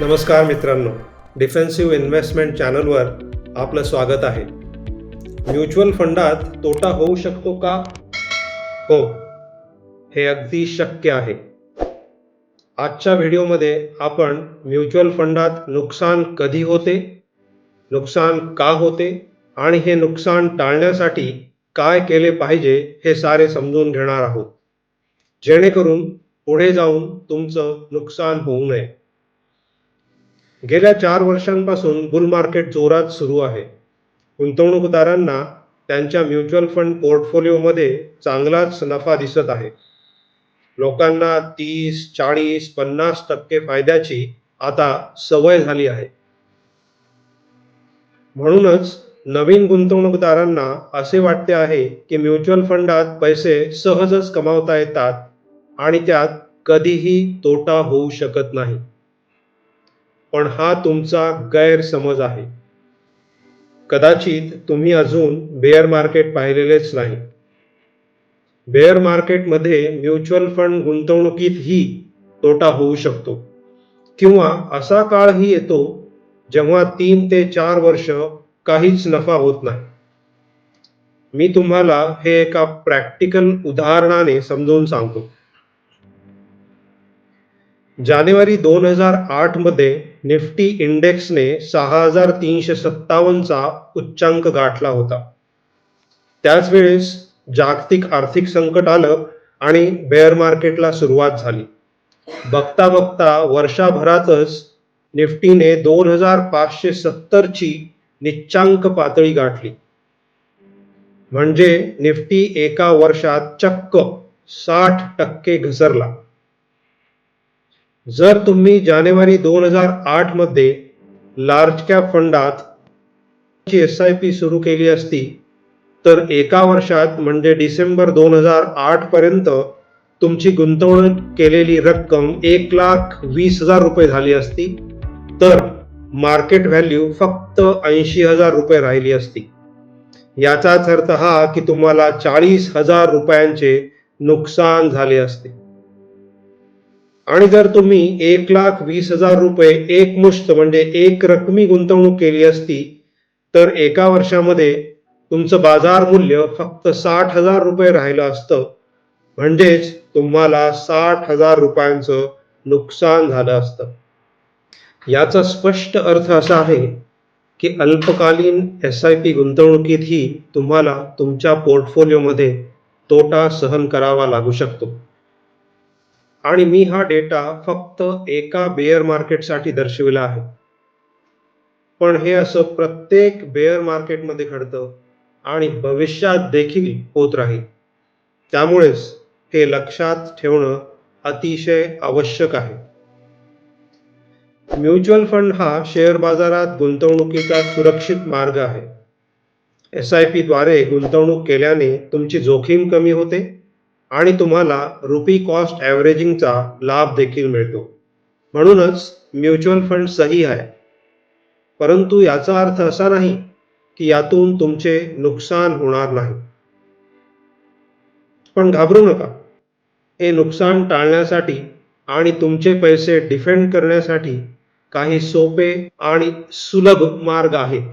नमस्कार मित्रांनो defensive investment चॅनलवर आपलं स्वागत आहे. म्युच्युअल फंडात तोटा होऊ शकतो का? हो हे अगदी शक्य आहे. आजच्या व्हिडिओमध्ये आपण म्युच्युअल फंडात नुकसान कधी होते नुकसान का होते आणि हे नुकसान टाळण्यासाठी काय केले पाहिजे हे सारे समजून घेणार आहोत. जेणेकरून पुढे जाऊन तुमचं नुकसान होऊ नये. गेल्या चार वर्षांपासून बुल मार्केट जोरात सुरू आहे. गुंतवणूकदारांना त्यांच्या म्युच्युअल फंड पोर्टफोलिओमध्ये चांगलाच नफा दिसत आहे. लोकांना तीस चाळीस पन्नास टक्के फायद्याची आता सवय झाली आहे. म्हणूनच नवीन गुंतवणूकदारांना असे वाटते आहे की म्युच्युअल फंडात पैसे सहजच कमावता येतात आणि त्यात कधीही तोटा होऊ शकत नाही. पण हा तुमचा गैरसमज आहे. कदाचित तुम्ही अजून बेअर मार्केट पाहिलेलेच नाही. बेअर मार्केटमध्ये म्युच्युअल फंड गुंतवणुकीतही तोटा होऊ शकतो. किंवा असा काळही येतो जेव्हा तीन ते चार वर्ष काहीच नफा होत नाही. मी तुम्हाला हे एका प्रॅक्टिकल उदाहरणाने समजवून सांगतो. जानेवारी दोन हजार आठमध्ये निफ्टी इंडेक्सने सहा हजार तीनशे सत्तावन्नचा उच्चांक गाठला होता. त्याच वेळेस जागतिक आर्थिक संकट आलं आणि बेअर मार्केटला सुरुवात झाली. बघता बघता वर्षाभरातच निफ्टीने दोन हजार पाचशे सत्तरची निच्चांक पातळी गाठली. म्हणजे निफ्टी एका वर्षात चक्क साठ टक्के घसरला. जर तुम्ही जानेवारी दोन हजार आठमध्ये लार्ज कॅप फंडात एस आय पी सुरू केली असती तर एका वर्षात म्हणजे डिसेंबर दोन हजार आठ पर्यंत तुमची गुंतवणूक केलेली रक्कम एक लाख वीस हजार रुपये झाली असती. तर मार्केट व्हॅल्यू फक्त ऐंशी हजार रुपये राहिली असती. याचाच अर्थ हा की तुम्हाला चाळीस हजार रुपयांचे नुकसान झाले असते. आणि जर तुम्ही एक लाख वीस हजार रुपये एकमुष्ट म्हणजे एक रकमी गुंतवणूक केली असती तर एका वर्षामध्ये तुमचं बाजार मूल्य फक्त साठ हजार रुपये राहिलं असतं. म्हणजेच तुम्हाला साठ हजार रुपयांचं नुकसान झालं असतं. याचा स्पष्ट अर्थ असा आहे की अल्पकालीन एस आय पी गुंतवणुकीतही तुम्हाला तुमच्या पोर्टफोलिओमध्ये तोटा सहन करावा लागू शकतो. आणि मी हा डेटा फक्त एका बेअर मार्केटसाठी दर्शविला आहे. पण हे असं प्रत्येक बेअर मार्केटमध्ये घडतं आणि भविष्यात देखील होत राहील. त्यामुळेच हे लक्षात ठेवणं अतिशय आवश्यक आहे. म्युच्युअल फंड हा शेअर बाजारात गुंतवणुकीचा सुरक्षित मार्ग आहे. एस आय पी द्वारे गुंतवणूक केल्याने तुमची जोखीम कमी होते. आणि तुम्हाला रुपी कॉस्ट ॲव्हरेजिंगचा लाभ देखील मिळतो. म्हणूनच म्युच्युअल फंड सही आहे. परंतु याचा अर्थ असा नाही की यातून तुमचे नुकसान होणार नाही. पण घाबरू नका. हे नुकसान टाळण्यासाठी आणि तुमचे पैसे डिफेंड करण्यासाठी काही सोपे आणि सुलभ मार्ग आहेत.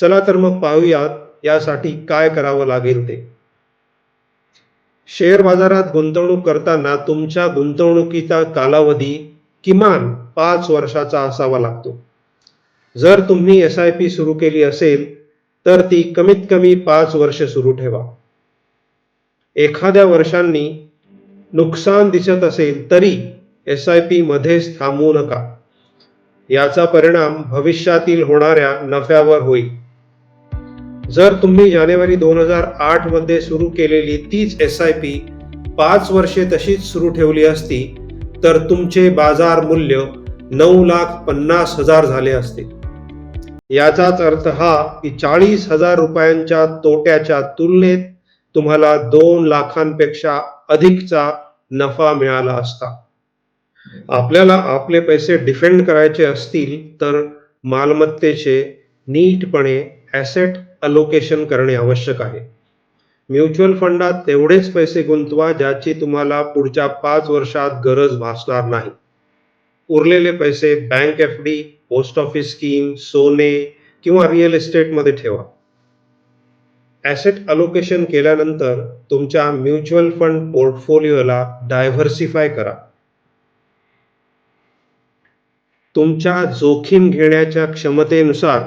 चला तर मग पाहूयात यासाठी काय करावं लागेल ते. शेअर बाजारात गुंतवणूक करताना तुमच्या गुंतवणुकीचा कालावधी किमान पाच वर्षाचा असावा लागतो. जर तुम्ही एस आय पी सुरू केली असेल तर ती कमीत कमी पाच वर्ष सुरू ठेवा. एखाद्या वर्षांनी नुकसान दिसत असेल तरी एस आय पी मध्येच थांबवू नका. याचा परिणाम भविष्यातील होणाऱ्या नफ्यावर होईल. जर तुम्ही जानेवारी दोन हजार आठमध्ये सुरू केलेली तीच एस आय पी पाच वर्षे तशीच सुरू ठेवली असती तर तुमचे बाजार मूल्य नऊ लाख पन्नास हजार झाले असते. याचाच अर्थ हा की चाळीस हजार रुपयांच्या तोट्याच्या तुलनेत तुम्हाला दोन लाखांपेक्षा अधिकचा नफा मिळाला असता. आपल्याला आपले पैसे डिफेंड करायचे असतील तर मालमत्तेचे नीटपणे ॲसेट अलोकेशन करणे आवश्यक आहे. म्युच्युअल फंडात तेवढेच पैसे गुंतवा ज्याची तुम्हाला पुढच्या पाच वर्षात गरज भासणार नाही. उरलेले पैसे bank F D post office scheme सोने किंवा रिअल इस्टेटमध्ये ठेवा. ॲसेट अलोकेशन केल्यानंतर तुमच्या म्युच्युअल फंड पोर्टफोलिओला डायव्हर्सिफाय करा. तुमच्या जोखीम घेण्याच्या क्षमतेनुसार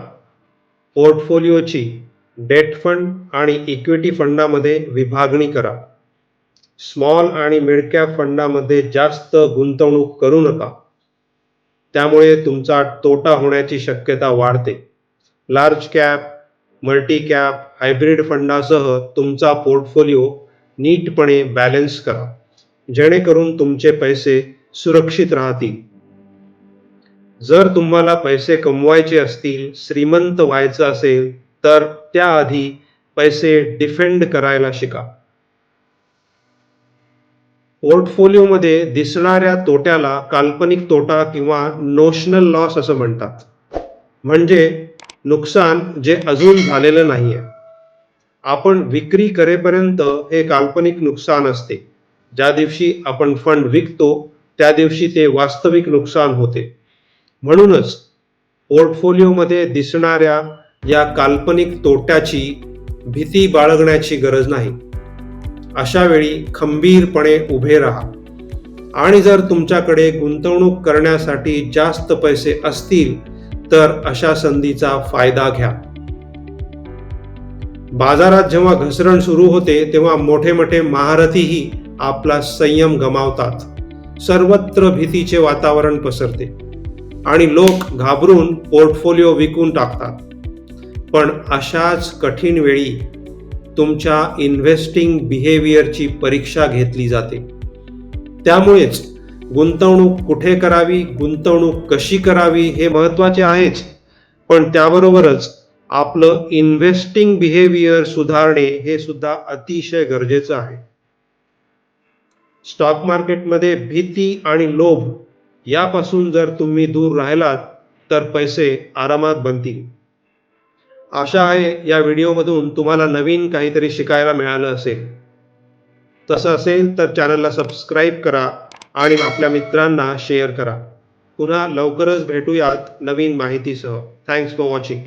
पोर्टफोलिओची डेट फंड आणि इक्विटी फंडामध्ये विभागणी करा. स्मॉल आणि मिडकॅप फंडामध्ये जास्त गुंतवणूक करू नका. त्यामुळे तुमचा तोटा होण्याची शक्यता वाढते. Large cap multi cap hybrid फंडासह तुमचा पोर्टफोलिओ नीटपणे बॅलन्स करा. जेणेकरून तुमचे पैसे सुरक्षित राहतील. जर तुम्हाला पैसे कमवायचे असतील श्रीमंत व्हायचं असेल तर त्याआधी पैसे डिफेंड करायला शिका. पोर्टफोलिओमध्ये दिसणाऱ्या तोट्याला काल्पनिक तोटा किंवा नोशनल लॉस असं म्हणतात. म्हणजे नुकसान जे अजून झालेलं नाही आहे आपण विक्री करेपर्यंत हे काल्पनिक नुकसान असते. ज्या दिवशी आपण फंड विकतो त्या दिवशी ते वास्तविक नुकसान होते. म्हणूनच पोर्टफोलिओमध्ये दिसणाऱ्या या काल्पनिक तोट्याची भीती बाळगण्याची गरज नाही. अशा वेळी खंबीरपणे उभे राहा. आणि जर तुमच्याकडे गुंतवणूक करण्यासाठी जास्त पैसे असतील तर अशा संधीचा फायदा घ्या. बाजारात जेव्हा घसरण सुरू होते तेव्हा मोठे मोठे महारथीही आपला संयम गमावतात. सर्वत्र भीतीचे वातावरण पसरते. आणि लोक घाबरून पोर्टफोलिओ विकून टाकतात. पण अशाच कठीण वेळी तुमच्या इन्व्हेस्टिंग बिहेवियरची परीक्षा घेतली जाते. त्यामुळेच गुंतवणूक कुठे करावी गुंतवणूक कशी करावी हे महत्त्वाचे आहेच. पण त्याबरोबरच आपलं इन्व्हेस्टिंग बिहेवियर सुधारणे हे सुद्धा अतिशय गरजेचं आहे. स्टॉक मार्केटमध्ये भीती आणि लोभ यापासून जर तुम्ही दूर राहिलात तर पैसे आरामात बनतील. आशा आहे या व्हिडिओमधून तुम्हाला नवीन काहीतरी शिकायला मिळालं असेल. तसं असेल तर चॅनलला सबस्क्राईब करा आणि आपल्या मित्रांना शेअर करा. पुन्हा लवकरच भेटूयात नवीन माहितीसह. Thanks for watching